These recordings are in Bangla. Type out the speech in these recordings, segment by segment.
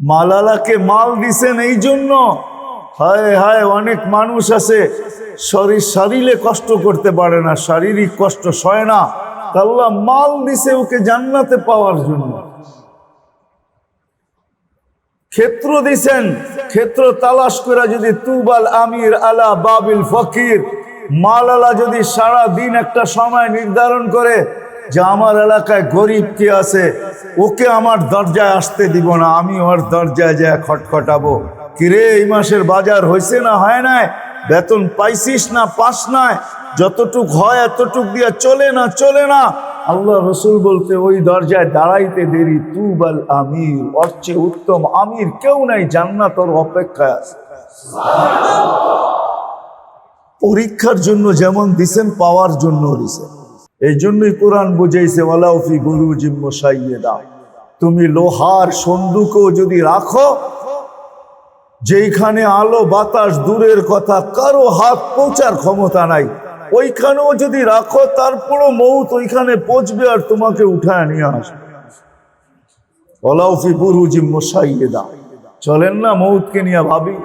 মালালাকে মাল দিছেন এই জন্য হায় হায়, অনেক মানুষ আছে, শরীর শরীরে কষ্ট করতে পারে না, শারীরিক কষ্ট সয় না। আল্লাহ মাল দিছে ওকে জান্নাতে পাওয়ার জন্য। ক্ষেত্র দিছেন, ক্ষেত্র তালাশ করে যদি তুবাল আমির আলা বাবিল ফকির, মালালা যদি সারা দিন একটা সময় নির্ধারণ করে যে আমার এলাকায় গরিব কে আছে, ওকে আমার দরজায় আসতে দিব না, আমি ওর দরজায় যায় খটখটাবো। কিরে, এই মাসের বাজার হয়েছে না হয় নাই? বেতন পাইছিস না, পাস নাই? যতটুক হয় এতটুক দিয়ে চলে না চলে না। আল্লাহ রসুল বলতে, ওই দরজায় দাঁড়াইতে দেরি, তুবাল আমির, ওর চেয়ে উত্তম আমির কেউ নাই, জান্নাত ওর অপেক্ষায় আছে। পরীক্ষার জন্য যেমন দিছেন, পাওয়ার জন্য দিছেন। এই জন্যই কোরআন বুঝাইছে ওয়ালাউফি গুরু জিম্ম সাইয়েদা তুমি লোহার সন্দুকও যদি রাখো, যেইখানে আলো বাতাস দূরের কথা কারও হাত পৌঁছার ক্ষমতা নাই, ওইখানেও যদি রাখো, তারপরও মৌত ওইখানে পৌঁছবে আর তোমাকে উঠায় নিয়ে আসবে। ওলাউফি গুরু জিম্ম সাইয়েদা চলেন না মৌতকে নিয়ে ভাবি,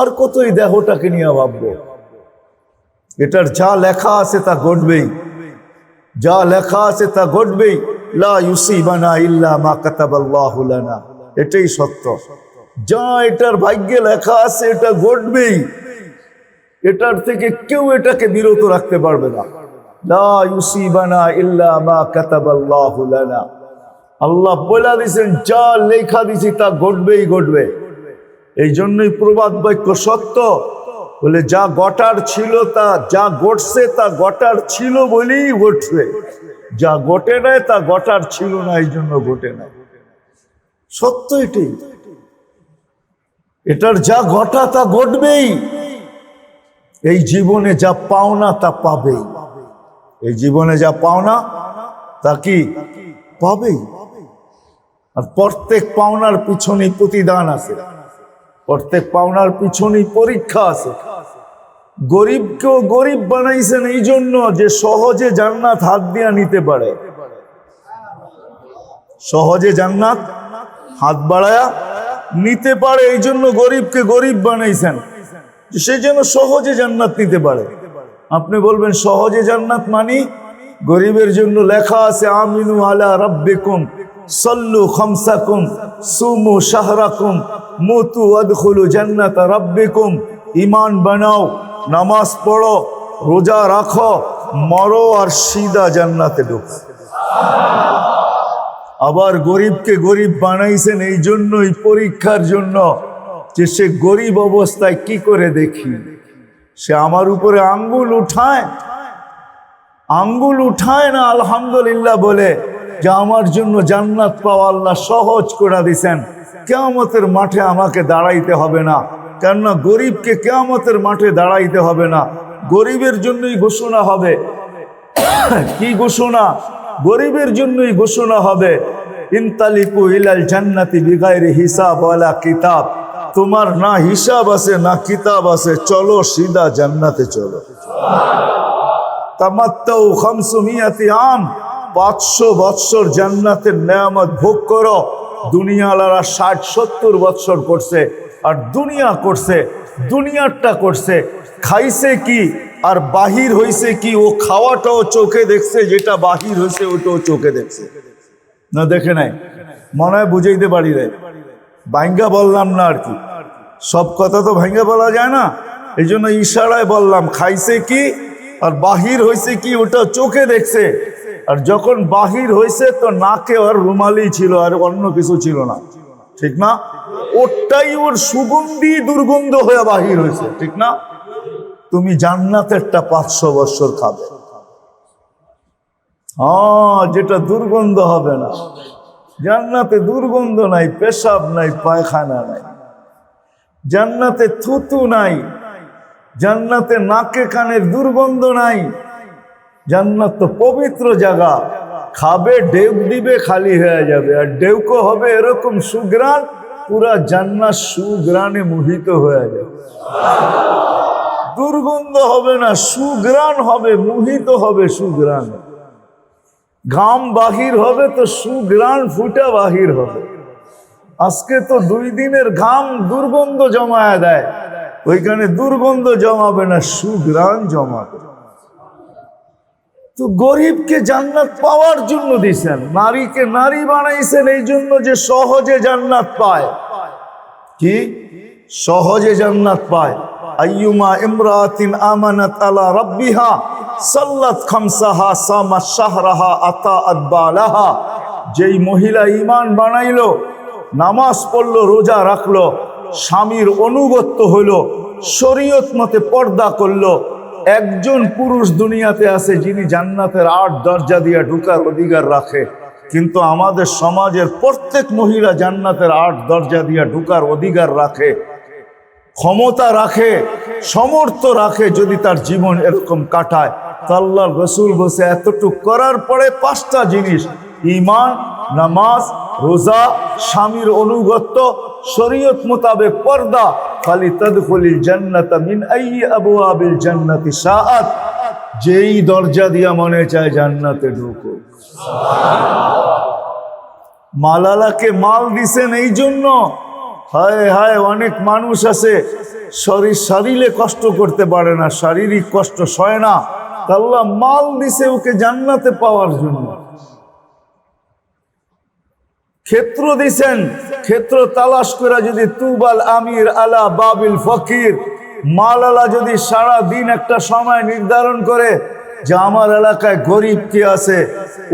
আর কতই দেহটাকে নিয়ে ভাববো। এটার যা লেখা আছে তা ঘটবেই। যা লেখা আছে তা ঘটবেই। ইল্লা মা এটাই সত্য। যা এটার ভাগ্যে লেখা আছে এটা ঘটবেই। এটার থেকে কেউ এটাকে বিরত রাখতে পারবে না। ইল্লা মা আল্লাহ বলে দিয়েছেন, যা লেখা দিছি তা ঘটবেই ঘটবে। এই জন্যই প্রবাদ বাক্য সত্য। বলে, যা গটার ছিল তা, যা ঘটছে তা গটার ছিল বলেই ঘটছে যা ঘটে নাই তা গটার ছিল না, এই জন্য ঘটে নাই সত্য এটি। এটার যা ঘটা তা ঘটবেই। এই জীবনে যা পাওনা তা পাবেই। এই জীবনে যা পাওনা তা কি? পাবেই। আর প্রত্যেক পাওনার পিছনে প্রতিদান আছে। প্রত্যেক পাওনার পিছনেই পরীক্ষা আছে। গরিবকেও গরিব বানাইছেন এই জন্য যে সহজে জান্নাত হাত দিয়া নিতে পারে। সহজে জান্নাত হাত বাড়ায়া নিতে পারে এই জন্য গরিবকে গরিব বানাইছেন। সে যেন সহজে জান্নাত নিতে পারে। আপনি বলবেন, সহজে জান্নাত মানি? গরিবের জন্য লেখা আছে, আমিনু আলা রব্বিকুম। সল্লু খমসাকুম, সুমু শাহরাকুম, মুতু আদখুলু জান্নাত রব্বিকুম। ইমান বানাও, নামাজ পড়ো, রোজা রাখো, মরো আর সিদা জান্নাতে ঢুকো। আবার গরিবকে গরিব বানাইছেন এই জন্যই পরীক্ষার জন্য যে সে গরিব অবস্থায় কি করে দেখি? সে আমার উপরে আঙ্গুল উঠায় আঙ্গুল উঠায় না আলহামদুলিল্লাহ বলে যে আমার জন্য জান্নাত পাওয়া আল্লাহ সহজ করে দিছেন কেয়ামতের মাঠে আমাকে দাঁড়াইতে হবে না। কেননা গরিবকে কেয়ামতের মাঠে দাঁড়াইতে হবে না। গরিবের জন্যই ঘোষণা হবে। কি ঘোষণা? গরিবের জন্যই ঘোষণা হবে। ইনতালিকু ইলাল জান্নাতি বিগাইরে হিসাব ওয়ালা কিতাব। তোমার না হিসাব আছে, না কিতাব আছে। চলো সিধা জান্নাতে চলো। তামাত্তাউ খামসুমিয়াতি আম পাঁচশো বৎসর জান্নাতের নেয়ামত ভোগ করো। দুনিয়ালারা ষাট, সত্তর বৎসর করছে, আর দুনিয়া করছে, দুনিয়ারটা করছে। খাইছে কি, আর বাহির হইছে কি, ও খাওয়াটাও চোখে দেখছে, যেটা বাহির হয়েছে ওটাও চোখে দেখছে। না, দেখে নাই? মনে হয় বুঝাইতে পারি রে ভাঙ্গা বললাম না আর কি। সব কথা তো ভাঙ্গা বলা যায় না। এই জন্য ইশারায় বললাম, খাইছে কি, আর বাহির হয়েছে কি ওটা চোখে দেখছে। আর যখন বাহির হয়েছে তো নাকে আর রুমালি ছিল আর অন্য কিছু ছিল না। ঠিক না? ওটাই ওর সুগন্ধি দুর্গন্ধ হয়ে বাহির হয়েছে। ঠিক না? তুমি জান্নাতেরটা পাঁচশো বৎসর খাবে। হ্যাঁ যেটা দুর্গন্ধ হবে না। জান্নাতে দুর্গন্ধ নাই, পেশাব নাই, পায়খানা নাই। জান্নাতে থুতু নাই। জান্নাতে নাকে কানের দুর্গন্ধ নাই। জান্নাত তো পবিত্র জায়গা। খাবে ডেউ দিবে, খালি হয়ে যাবে। আর ডেউকো হবে এরকম সুগ্রাণ পুরা জান্নাত সুগ্রাণে মোহিত হয়ে যাবে। দুর্গন্ধ হবে না সুগ্রাণ হবে, মোহিত হবে সুগ্রাণ ঘাম বাহির হবে তো সুগ্রাণ ফুটা বাহির হবে। আজকে তো দুই দিনের ঘাম দুর্গন্ধ জমায়া দেয়। ওইখানে দুর্গন্ধ জমাবে না সুগ্রাণ জমাবে। তো গরিবকে জান্নাত পাওয়ার জন্য দিছেন নারীকে নারী বানাইছেন এই জন্য যে সহজে জান্নাত পায়। কি? সহজে জান্নাত পায়। আইয়ুমা ইমরাতিন আমানাত আলা রাব্বিহা সাল্লাত খামসাহা সামা শাহরাহা আতা আদবালাহা যেই মহিলা ঈমান বানাইলো, নামাজ পড়ল, রোজা রাখল, স্বামীর অনুগত্য হইল, শরীয়ত মতে পর্দা করল একজন পুরুষ দুনিয়াতে আছে যিনি জান্নাতের আট দরজা দিয়ে ঢুকার অধিকার রাখে। কিন্তু আমাদের সমাজের প্রত্যেক মহিলা জান্নাতের আট দরজা দিয়ে ঢুকার অধিকার রাখে। ক্ষমতা রাখে, সমর্থ রাখে যদি তার জীবন এরকম কাটায়। তো আল্লাহ রসুল বসে এতটুক করার পরে পাঁচটা জিনিস ইমান নামাজ, রোজা, স্বামীর অনুগত্য, শরীয়ত মোতাবেক পর্দা। খালি তদফলিল জান্নাত যেই দরজা দিয়া মনে চায় জান্নাতে ঢুকো। মালালাকে মাল দিছেন এই জন্য। হায় হায়, অনেক মানুষ আছে। শরীর শরীরে কষ্ট করতে পারে না, শারীরিক কষ্ট সয় না। তা আল্লাহ মাল দিছে ওকে জান্নাতে পাওয়ার জন্য। ক্ষেত্র দিছেন, ক্ষেত্র তালাশ করে যদি তুবাল আমির আলা বাবিল ফকির মাল আলা যদি সারা দিন একটা সময় নির্ধারণ করে যে আমার এলাকায় গরিব কে আছে,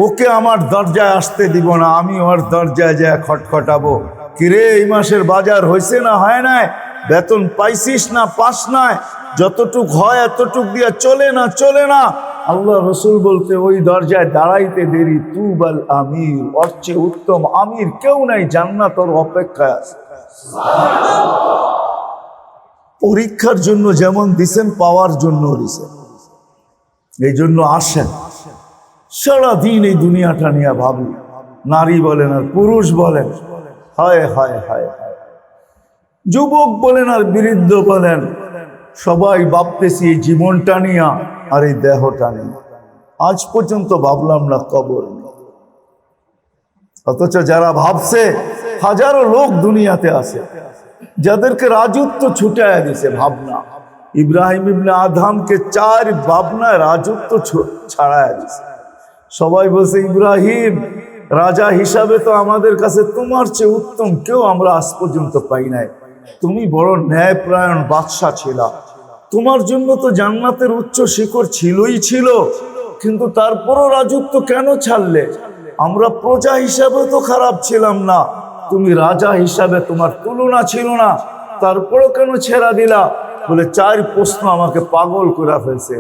ওকে আমার দরজায় আসতে দিব না, আমি ওর দরজায় যায় খটখটাবো। কিরে এই মাসের বাজার হয়েছে না হয় নাই? বেতন পাইছিস না, পাস নাই? যতটুক হয় এতটুক দিয়ে চলে না চলে না। আল্লাহ রসুল বলতে, ওই দরজায় দাঁড়াইতে দেরি, তুবাল আমির। ওর চেয়ে উত্তম আমির কেউ নাই জান্নাত ওর অপেক্ষায় আছে। পরীক্ষার জন্য যেমন দিছেন, পাওয়ার জন্য দিছেন। এই জন্য আসেন। সারাদিন এই দুনিয়াটা নিয়ে ভাবি নারী বলেন আর পুরুষ বলেন। হায় হায় হায় হায়। যুবক বলেন আর বৃদ্ধ বলেন। সবাই ভাবতেছি এই জীবনটা নিয়া আর এই দেহটা নিয়ে আজ পর্যন্ত ভাবলাম না কবর নেই। অথচ যারা ভাবছে, হাজারো লোক দুনিয়াতে আছে, যাদেরকে রাজত্ব ছুটায় দিছে ভাবনা। ইব্রাহিম ইবনে আধামকে চার ভাবনায় রাজত্ব ছাড়ায় দিছে। সবাই বলছে, ইব্রাহিম, রাজা হিসাবে তো আমাদের কাছে তোমার চেয়ে উত্তম। কেউ আমরা আজ পর্যন্ত পাই নাই। তুমি বড় ন্যায়প্রায়ণ বাদশা ছিলা। তোমার জন্য তো জান্নাতের উচ্চ শিখর ছিলই ছিল, কিন্তু তারপরও রাজত্ব কেন ছাড়লে? আমরা প্রজা হিসাবে তো খারাপ ছিলাম না, তুমি রাজা হিসাবে তোমার তুলনা ছিল না, তারপরও কেন ছেড়া দিলা? বলে চার প্রশ্ন আমাকে পাগল করে ফেলছে।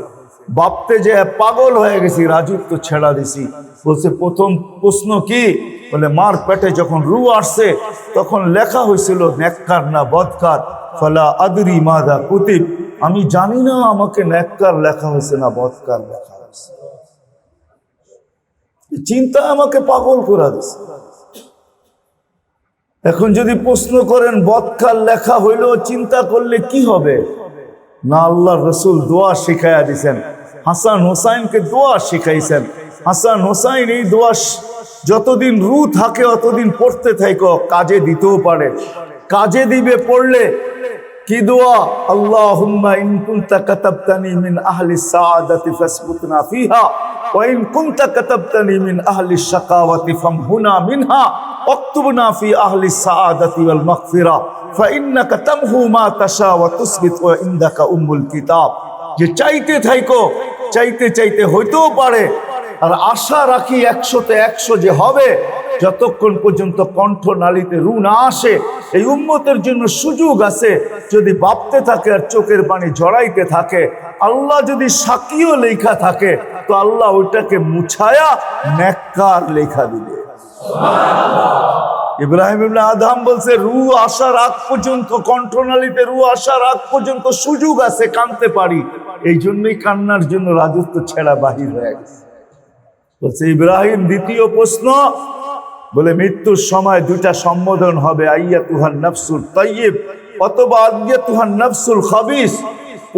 বাপতে যে পাগল হয়ে গেছি, রাজত্ব ছেড়া দিছি। বলছে, প্রথম প্রশ্ন কি? বলে, মার পেটে যখন রু আসছে, তখন লেখা হয়েছিল নেককার না বদকার? ফলা আদরি মাদা কুতিব। আমি জানি না আমাকে নেককার লেখা হয়েছে না বদকার লেখা হয়েছে। চিন্তা আমাকে পাগল করে দিছে এখন যদি প্রশ্ন করেন বদকার লেখা হইলেও চিন্তা করলে কি হবে? না আল্লাহ রসুল দোয়া শিখাইয়া দিছেন। হাসান হোসাইনকে দোয়া শিখাইছেন। হাসান হোসাইন এই দোয়া যতদিন রু থাকে, অতদিন পড়তে থাকো কাজে দিতেও পারে। কাজে দিবে, পড়লে কি দোয়া? আল্লাহুম্মা ইন কুনতা কাতাবতানি মিন আহলি সাআদাতি ফাসবুতনা ফিহা, ওয়া ইন কুনতা কাতাবতানি মিন আহলি শাকাওয়াতি ফামহুনা মিনহা, ওয়াকতুবনা ফি আহলি সাআদাতি ওয়াল মাগফিরা ফাইন্নাকা তামহু মা তাশা ওয়া তুসবিত, ওয়া ইনদাকা উম্মুল কিতাব। যে চাইতে থাইকো, চাইতে চাইতে হইতেও পারে আর আশা রাখি একশোতে একশো যে হবে, যতক্ষণ পর্যন্ত কণ্ঠ নালীতে রু না আসে, এই উম্মতের জন্য সুযোগ আছে, যদি ভাবতে থাকে আর চোখের পানি জড়াইতে থাকে, আল্লাহ যদি সাকিও লেখা থাকে, তো আল্লাহ ওইটাকে মুছায়া নেককার লেখা দিবে। ইব্রাহিম আদম বলছে, রু আসার আগ পর্যন্ত, কণ্ঠনালীতে রু আসার আগ পর্যন্ত সুযোগ আছে কানতে পারি। এই জন্যই কান্নার জন্য রাজত্ব ছেড়া বাহির হয়ে গেছে। বলছে, ইব্রাহিম, দ্বিতীয় প্রশ্ন। বলে, মৃত্যুর সময় দুটা সম্বোধন হবে আইয়া তুহান নফসুল তৈব অথবা আইয়া তুহান নফসুল খাবিস।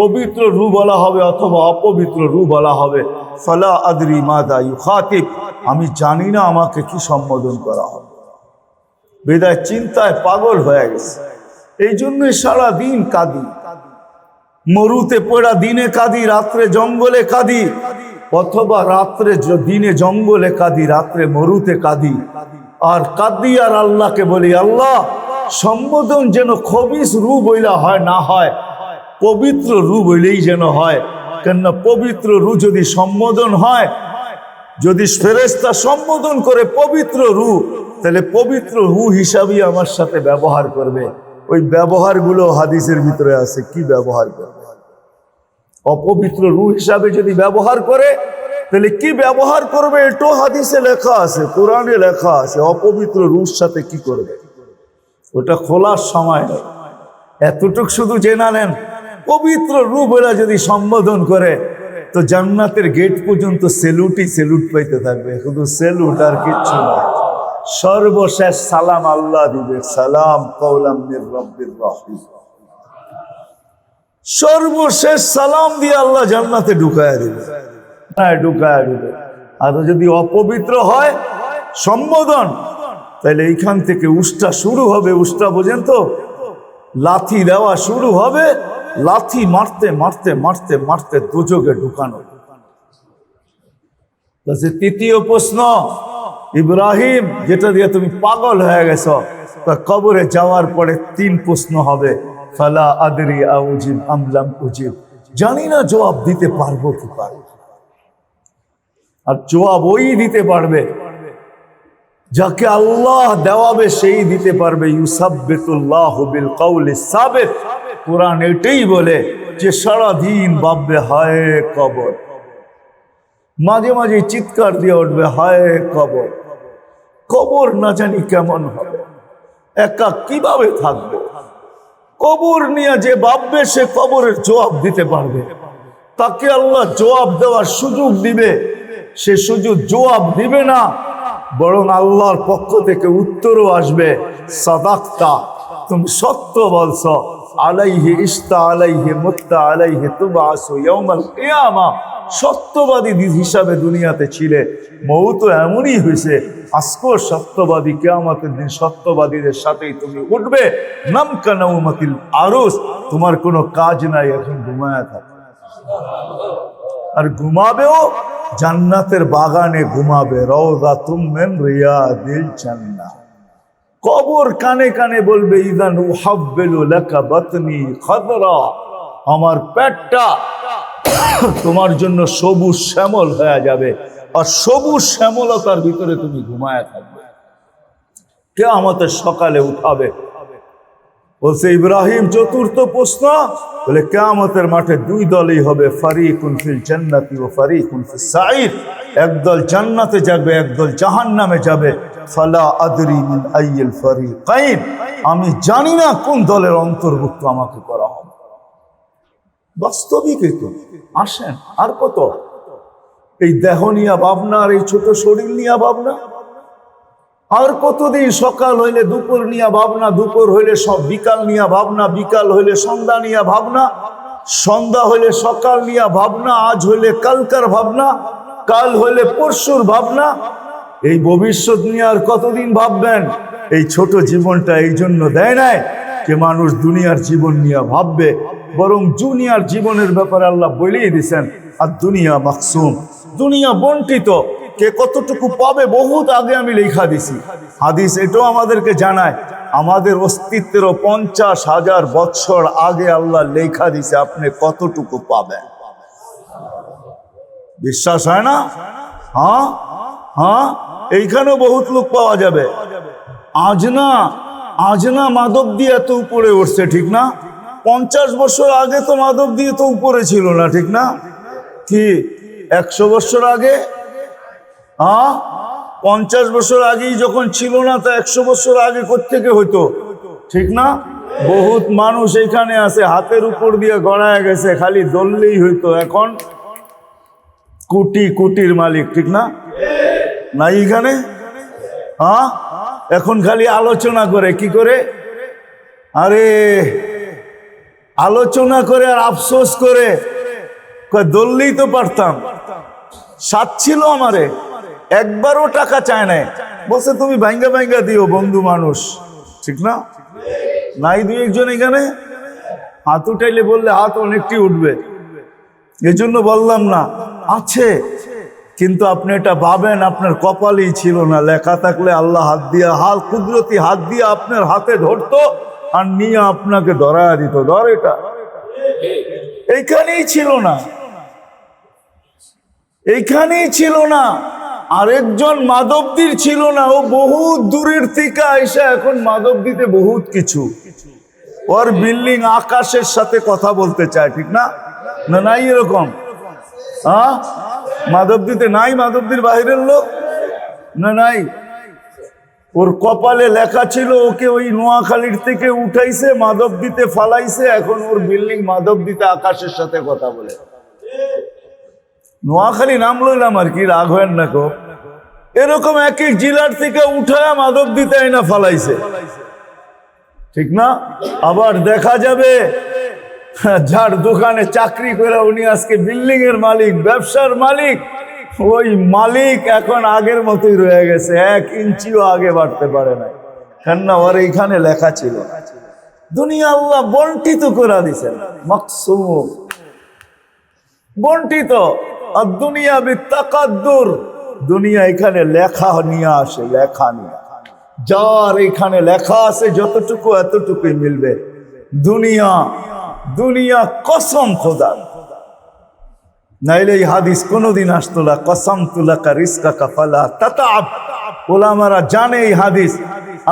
পবিত্র রু বলা হবে অথবা অপবিত্র রু বলা হবে। ফলা আদরি মাদা ইউ খাতিব আমি জানি না আমাকে কি সম্বোধন করা হবে। বেদায় চিন্তায় পাগল হয়ে গেছে। এই জন্যই সারা দিন কাঁদি। মরুতে পড়া দিনে কাঁদি, রাত্রে জঙ্গলে কাঁদি। অথবা রাত্রে দিনে জঙ্গলে কাঁদি, রাত্রে মরুতে কাঁদি। আর কাঁদি আর আল্লাহকে বলি, আল্লাহ, সম্বোধন যেন খবিস রু বইলা হয়, না হয়, পবিত্র রু বইলেই যেন হয়। কেননা পবিত্র রু যদি সম্বোধন হয়, যদি ফেরেস্তা সম্বোধন করে পবিত্র রু তাহলে পবিত্র রু হিসাবেই আমার সাথে ব্যবহার করবে। ওই ব্যবহারগুলো হাদিসের ভিতরে আছে, কি ব্যবহার করবে? অপবিত্র রু হিসাবে যদি ব্যবহার করে, তাহলে কি ব্যবহার করবে? এটাও হাদিসে লেখা আছে, কোরআনে লেখা আছে, অপবিত্র রুর সাথে কি করবে? ওটা খোলার সময় এতটুক শুধু জেনা নেন, পবিত্র রূপ এরা যদি সম্বোধন করে, তো জান্নাতের গেট পর্যন্ত সেলুটই সেলুট পাইতে থাকবে। শুধু সেলুট আর কিচ্ছু না। সর্বশেষ সালাম আল্লাহ দিবে। সালাম কৌলাম রব্বির রহিম। সর্বশেষ সালাম দিয়ে আল্লাহ জান্নাতে ঢুকায় দিবে। ঢুকায় দিবে। আর যদি অপবিত্র হয়, সম্বোধন, তাহলে এইখান থেকে উষ্টা শুরু হবে। উষ্টা বোঝেন তো? লাথি দেওয়া শুরু হবে। লাথি মারতে মারতে মারতে মারতে দুযোগে ঢুকানো। তৃতীয় প্রশ্ন, ইব্রাহিম, যেটা দিয়ে তুমি পাগল হয়ে গেছো কবরে যাওয়ার পরে তিন প্রশ্ন হবে। ফালা আদরি আউজিব, আমলাম উজিব। জানি না জবাব দিতে পারব কি পারব আর জবাব ওই দিতে পারবে যাকে আল্লাহ দেওয়াবে, সেই দিতে পারবে। ইউসাব্বিতুল্লাহ বিল কওলি সাবিত। কোরআন এটাই বলে যে সারা দিন ভাববে, হায় কবর। মাঝে মাঝে চিৎকার দিয়ে উঠবে, হায় কবর। কবর না জানি কেমন হবে। একা কীভাবে থাকবে? কবর নিয়ে যে ভাববে, সে কবরের জবাব দিতে পারবে। তাকে আল্লাহ জবাব দেওয়ার সুযোগ দিবে। সে সুযোগ জবাব দিবে না, বরং আল্লাহর পক্ষ থেকে উত্তরও আসবে। সাদাক্তা, তুমি সত্য বলছ, আলাইহি ইস্তা আলাইহি মুক্তা আলাইহি তুবাসু ইয়াউমাল কিয়ামা। সত্যবাদী হিসাবে দুনিয়াতে ছিলে মৌ তো এমনই হয়েছে আজকো সত্যবাদী কেয়ামতের দিন সত্যবাদীদের সাথেই তুমি উঠবে। নাম কানাউমাতিল আরস, তোমার কোনো কাজ নাই, এখন ঘুমায় থাকে। আর ঘুমাবেও, জান্নাতের বাগানে ঘুমাবে। রওদা তুমেন রিয়া দিল জান্না কবর কানে কানে বলবে ইদান উহাব্বেলু লাকা বাতনি খাদরা। আমার পেটটা তোমার জন্য সবুজ শ্যামল হয়ে যাবে। আর সবুজ শ্যামলতার ভিতরে তুমি ঘুমায় থাকবে। কে আমাদের সকালে উঠাবে। বলছে, ইব্রাহিম, চতুর্থ প্রশ্ন। বলে, কেয়ামতের মাঠে দুই দলই হবে, ফারিকুন ফিল জান্নাতি ও ফারিকুন ফিল সাইর একদল জান্নাতে যাবে একদল জাহান্নামে যাবে। ফালা আদরি মিন আইয়িল ফারিকাইন। আমি জানি না কোন দলের অন্তর্ভুক্ত আমাকে করা হবে। বাস্তবিক আসেন, আর কত? এই দেহ নিয়া ভাবনা আর এই ছোট শরীর নিয়া ভাবনা। আর কতদিন সকাল হইলে দুপুর নিয়া ভাবনা, দুপুর হইলে সব বিকাল নিয়া ভাবনা, বিকাল হইলে সন্ধ্যা নিয়া ভাবনা, সন্ধ্যা হইলে সকাল নিয়া ভাবনা, আজ হইলে কালকার ভাবনা, কাল হইলে পরশুর ভাবনা। এই ভবিষ্যৎ নিয়ে আর কতদিন ভাববেন? এই ছোট জীবনটা এই জন্য দেয় নাই যে মানুষ দুনিয়ার জীবন নিয়ে ভাববে, বরং দুনিয়ার জীবনের ব্যাপারে আল্লাহ বলেই দিছেন আর দুনিয়া মাকসুম। দুনিয়া বন্টিত, কে কতটুকু পাবে বহুত আগে আমি লেখা দিছি। হাদিস এটাও আমাদেরকে জানায়, আমাদের অস্তিত্বেরও পঞ্চাশ হাজার বৎসর আগে আল্লাহ লেখা দিছে, আপনি কতটুকু পাবেন? বিশ্বাস হয় না? হ্যাঁ? হ্যাঁ? এইখানেও বহুত লোক পাওয়া যাবে। আজ না আজ না মাদক দিয়ে এত উপরে উঠছে, ঠিক না? পঞ্চাশ বছর আগে তো মাদক দিয়ে তো উপরে ছিল না, ঠিক না? কি? একশো বছর আগে? হ্যাঁ? পঞ্চাশ বছর আগেই যখন ছিল না, তা একশো বছর আগে থেকে হইতো? ঠিক না? বহুত মানুষ এখানে আছে, হাতের উপর দিয়ে গড়ায় গেছে, খালি দললেই হইতো। এখন কোটি কোটির মালিক, ঠিক না? না এখানে? হ্যাঁ? এখন খালি আলোচনা করে, কি করে? আরে, আলোচনা করে আর আফসোস করে। দললেই তো পারতাম। সাত ছিল আমারে, একবারও টাকা চায় নাই। বলছে, তুমি ভাঙ্গা ভাঙ্গা দিও, বন্ধু মানুষ। ঠিক না? নাই দুই একজন এখানে? হাত উঠাইলে বললে, হাত অনেকটি উঠবে। এজন্য বললাম, না, আছে। কিন্তু আপনি এটা ভাবেন, আপনার কপালেই ছিল না। লেখা থাকলে আল্লাহ হাত দিয়া, হাল কুদরতি হাত দিয়ে আপনার হাতে ধরতো আর নিয়ে আপনাকে ধরা দিত। ধর এটা। এইখানেই ছিল না। এইখানেই ছিল না। আরেকজন মাধবদীর ছিল না। ও বহুত দূরের থেকে আইসা এখন মাধবদীতে বহুত কিছু। ওর বিল্ডিং আকাশের সাথে কথা বলতে চায়, ঠিক না? না, নাই এরকম? হ্যাঁ? মাধবদীতে নাই মাধবদীর বাইরের লোক? না, নাই। ওর কপালে লেখা ছিল, ওকে ওই নোয়াখালীর থেকে উঠাইছে, মাধবদীতে ফালাইছে, এখন ওর বিল্ডিং মাধবদীতে আকাশের সাথে কথা বলে। নোয়াখালী নাম লইলাম আর কি, রাগ হয় না কো। এরকম এক এক জেলার থেকে উঠায় মাদক দিতে না ফালাইছে। ঠিক না? আবার দেখা যাবে যার দোকানে চাকরি করে উনি আজকে বিল্ডিং এর মালিক, ব্যবসার মালিক। ওই মালিক এখন আগের মতোই রয়ে গেছে, এক ইঞ্চিও আগে বাড়তে পারে না কেননা ওর এইখানে লেখা ছিল, দুনিয়া আল্লাহ বন্টিত করে দিছেন মকসুম। বন্টিত। আর দুনিয়া বিত্তাকাদ্দুর দুনিয়া এখানে লেখা নিয়ে আসে, লেখা নিয়ে। যার এখানে লেখা আছে, যতটুকু এতটুকুই মিলবে। দুনিয়া দুনিয়া কসম খোদার নাইলে এই হাদিস কোনোদিন আসতো না, কসম তুলাকা রিস্কা কাফালা তাতাব ওলামারা জানে এই হাদিস।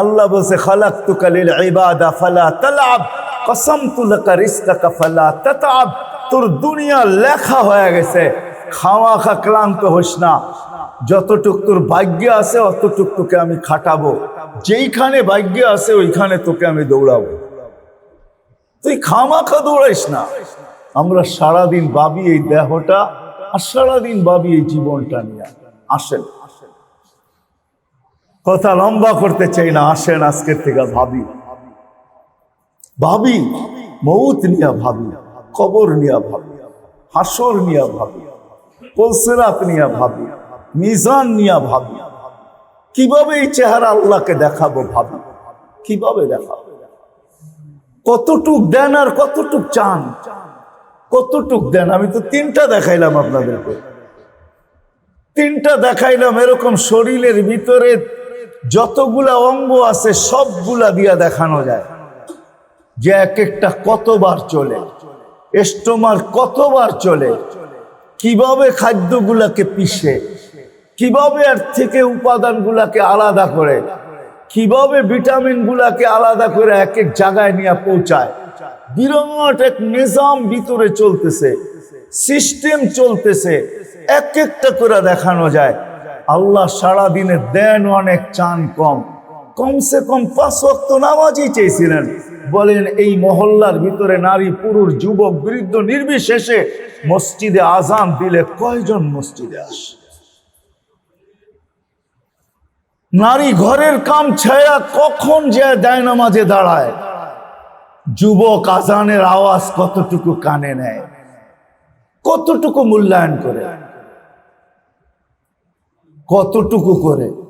আল্লাহ বলছে খালাক তুকালিল ইবাদা ফালা তালাব কসম তুলাকা রিস্কা কাফালা তাতাব তোর দুনিয়া লেখা হয়ে গেছে। খাওয়া খা, ক্লান্ত হোস না। যতটুক তোর ভাগ্য আছে, অতটুক তোকে আমি খাটাবো। যেইখানে ভাগ্য আছে, ওইখানে তোকে আমি দৌড়াবো। তুই খামাখা দৌড়াইস না। আমরা সারাদিন ভাবি এই দেহটা, আর সারাদিন ভাবি এই জীবনটা নিয়ে। আসেন। কথা লম্বা করতে চাই না, আসেন আজকের থেকে ভাবি। ভাবি, মৌত নিয়া ভাবি, কবর নিয়া ভাবি, হাসর নিয়া ভাবি। কলসেরাত নিয়া ভাবি, মিজান নিয়া ভাবি। কীভাবে এই চেহারা আল্লাহকে দেখাবো ভাবি? কীভাবে দেখাবো? কতটুক দেন আর কতটুক চান? কতটুক দেন? আমি তো তিনটা দেখাইলাম আপনাদেরকে। তিনটা দেখাইলাম এরকম শরীরের ভিতরে যতগুলা অঙ্গ আছে সবগুলা দিয়া দেখানো যায়। যে এক একটা কতবার চলে, এস্টোমার কতবার চলে কীভাবে খাদ্যগুলাকে পিষে, কীভাবে এর থেকে উপাদানগুলাকে আলাদা করে, কীভাবে ভিটামিনগুলাকে আলাদা করে এক এক জায়গায় নিয়ে পৌঁছায়। বিরাট এক নিজাম ভিতরে চলতেছে, সিস্টেম চলতেছে, এক একটা করে দেখানো যায়। আল্লাহ সারা দিনে অনেক, চান কম। কমসে কম পাঁচ ওয়াক্ত নামাজই চেয়েছিলেন। বলেন, এই মহল্লার ভিতরে নারী, পুরুষ, যুবক, বৃদ্ধ নির্বিশেষে মসজিদে আজান দিলে কয়জন মসজিদে আসে? নারী ঘরের কাম ছায়া কখন যে দেয় নামাজে দাঁড়ায়? যুবক আজানের আওয়াজ কতটুকু কানে নেয়? কতটুকু মূল্যায়ন করে? কতটুকু করে?